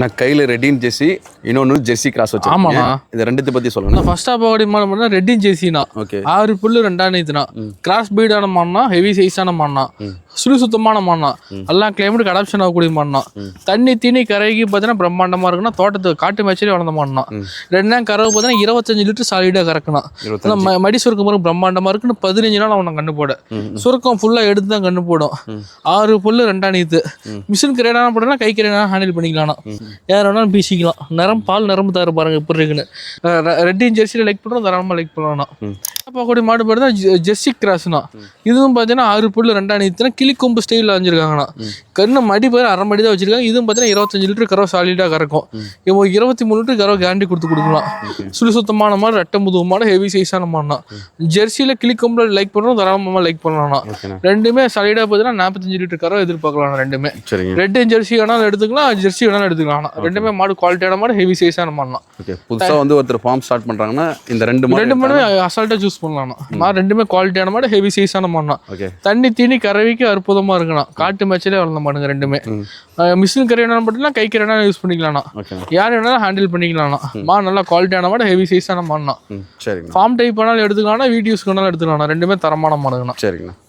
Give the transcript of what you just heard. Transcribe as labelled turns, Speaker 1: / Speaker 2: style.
Speaker 1: நான் கையில் ரெட்டின் ஜெர்சி இன்னொன்று ஜெர்சி கிராஸ்
Speaker 2: ஆமாண்ணா.
Speaker 1: வச்சிருக்கேன். இது ரெண்டுத்தை பற்றி சொல்லுங்க.
Speaker 2: ஃபர்ஸ்ட் ஆஃப் ஆடி மாடு ரெட்டின் ஜேசினா
Speaker 1: ஓகே
Speaker 2: ஆறு புல்லு ரெண்டாயிரத்துனா கிராஸ் பீடான மாடுனா ஹெவி சைஸான மாடுனா சுழி சுத்தமான மாடுனா எல்லாம் கிளைமேட்டுக்கு அடாப்ஷன் ஆகக்கூடிய மாடுனா தண்ணி தீனி கரைக்கு பார்த்தீங்கன்னா பிரம்மாண்டமா இருக்குன்னா தோட்டத்துக்கு காட்டு மேய்ச்சலே வளர்ந்த மாடுனா. ரெண்டு நேரம் கறவை பார்த்தீங்கன்னா இருபத்தஞ்சு லிட்டர் சாலிடாக கறக்கணும் மடி சுருக்கம் பாருங்க பிரம்மாண்டமா இருக்குன்னு பதினஞ்சு நாள் அவனை கண்ணு போட. சுருக்கம் ஃபுல்லா எடுத்து தான் கண்ணு போடும். ஆறு புல்லு ரெண்டாணித்து மிஷின் கிரேடான போடலாம் கை கிரேடான ஹேண்டில் பண்ணிக்கலாம் யார் வேணாலும் பேசிக்கலாம். நிறம் பால் நரம்பு தர பாருங்க எப்படி இருக்குன்னு. ரெட்டின் ஜெர்சியில் லைக் பண்ணுறோம் தாராளமாக லைக் பண்ணலாம். பார்க்கக்கூடிய மாடு பேர் தான் ஜெர்சி கிராஸ்னா. இதுவும் பார்த்தீங்கன்னா ஆறு புல்லு ரெண்டாணித்துனா கிளி கொம்பு ஸ்டைலில் வச்சிருக்காங்கண்ணா கண்ணு மடி பேர் அரை மடி தான் வச்சிருக்காங்க. இதுவும் பார்த்தீங்கன்னா இருபத்தஞ்சு லிட்டர் கறவை சாலிடாக கறக்கும். இப்போ இருபத்தி மூணு லிட்டர் கறவை கேரண்டி கொடுத்து கொடுக்கலாம். சுழி சுத்தமான மாடு ரெட்டை முதுகு மாடு ஹெவி சைஸான மாடுனா ஜெர்சியில் கிளி கொம்புல லைக் பண்ணுறோம் தாராளமாக லைக்
Speaker 1: ஓகேண்ணா
Speaker 2: ரெண்டுமே சாலிடாக பார்த்தீங்கன்னா நாற்பத்தஞ்சு லிட்டர் கறவை எதிர்பார்க்கலாம் ரெண்டுமே. ரெட் ஜெர்சி வேணாலும் எடுத்துக்கலாம் ஜெர்சி வேணாலும் எடுத்துக்கலாம் ரெண்டுமே மாடு குவாலிட்டியான மாடு ஹெவி சைஸான
Speaker 1: ஓகே புதுசாக வந்து ஒருத்தர் ஃபார்ம் ஸ்டார்ட் பண்ணுறாங்கன்னா இந்த ரெண்டு
Speaker 2: ரெண்டு மாடுமே அசால்ட்டாக சூஸ் பண்ணலாம் மாடு ரெண்டுமே குவாலிட்டியான மாடு ஹெவி சைஸான
Speaker 1: ஓகே.
Speaker 2: தண்ணி தீனி கறவைக்கு அற்புதமா இருக்கலாம் காட்டு மேட்சிலே வளர்ந்த மாடுங்க ரெண்டுமே. மிஷின் கறி வேணாலும் கை கறி வேணாலும் யூஸ் பண்ணிக்கலாம்ண்ணா.
Speaker 1: ஓகேண்ணா
Speaker 2: யார் வேணாலும் ஹேண்டில் பண்ணிக்கலாம்ண்ணா. மாடு நல்லா குவாலிட்டியான மாடு ஹெவி சைஸான மாடுனா
Speaker 1: ம் சரிங்கண்ணா.
Speaker 2: ஃபார்ம் டைப் வேணாலும் எடுத்துக்கலாம்னா வீட்டு யூஸ்க்கு வேணாலும் எடுத்துக்கலாம் ரெண்டுமே தரமான மாடுங்கண்ணா.
Speaker 1: சரிங்கண்ணா.